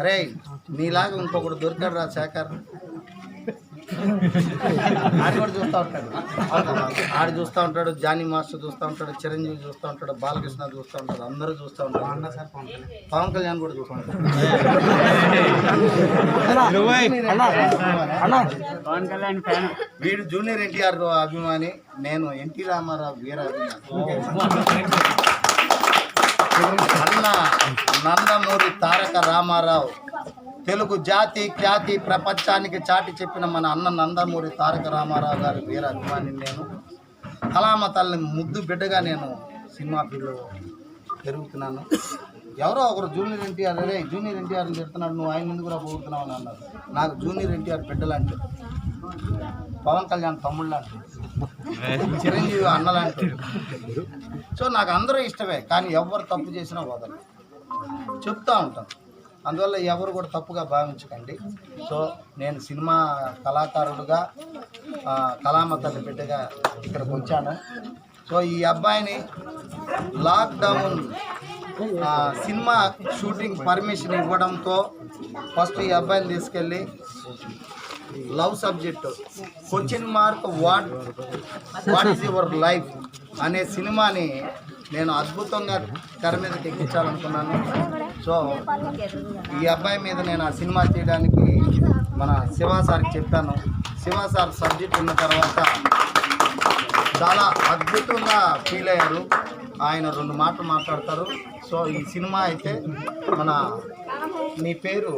అరే నీలాగా ఇంకొకటి దొరికాడు రా శేఖర్. ఆడు కూడా చూస్తూ ఉంటాడు. ఆడు చూస్తూ ఉంటాడు జానీ మాస్టర్ చూస్తూ ఉంటాడు చిరంజీవి చూస్తూ ఉంటాడు బాలకృష్ణ చూస్తూ ఉంటాడు అందరూ చూస్తూ ఉంటారు. పవన్ కళ్యాణ్. కూడా చూస్తూ ఉంటాడు. వీడు జూనియర్ ఎన్టీఆర్ అభిమాని నేను ఎన్టీ రామారావు వీర అభిమాని. నందమూరి తారక రామారావు. తెలుగు జాతి ఖ్యాతి ప్రపంచానికి చాటి చెప్పిన మన అన్న నందమూరి తారక రామారావు గారి వీర అభిమాని నేను. కళామ తల్లి ముద్దు బిడ్డగా నేను సినిమా ఫీల్డ్లో పెరుగుతున్నాను. ఎవరో ఒకరు జూనియర్ ఎన్టీఆర్ అరే జూనియర్ ఎన్టీఆర్ని చెప్తున్నాడు నువ్వు ఆయన ఎందుకు రా పోతున్నావు అని అన్నారు. నాకు జూనియర్ ఎన్టీఆర్ బిడ్డలాంటి పవన్ కళ్యాణ్ తమ్ముళ్ళు లాంటి చిరంజీవి అన్నలాంటి సో నాకు అందరూ ఇష్టమే కానీ ఎవరు తప్పు చేసినా వదలు చెప్తా ఉంటాను అందువల్ల ఎవరు కూడా తప్పుగా భావించకండి. సో నేను సినిమా కళాకారుడుగా ఆ, కళామ తల్లి బిడ్డగా ఇక్కడికి వచ్చాను. సో ఈ అబ్బాయిని లాక్డౌన్ సినిమా షూటింగ్ పర్మిషన్ ఇవ్వడంతో ఫస్ట్ ఈ అబ్బాయిని తీసుకెళ్ళి love subject question mark what what is your life అనే సినిమాని నేను అద్భుతంగా తెర మీద ఎక్కించాలనుకున్నాను. సో ఈ అబ్బాయి మీద నేను ఆ సినిమా చేయడానికి మన శివ సార్కి చెప్పాను. శివ సార్ సబ్జెక్ట్ ఉన్న తర్వాత చాలా అద్భుతంగా ఫీల్ అయ్యారు. ఆయన రెండు మాటలు మాట్లాడతారు. సో ఈ సినిమా అయితే మన నీ పేరు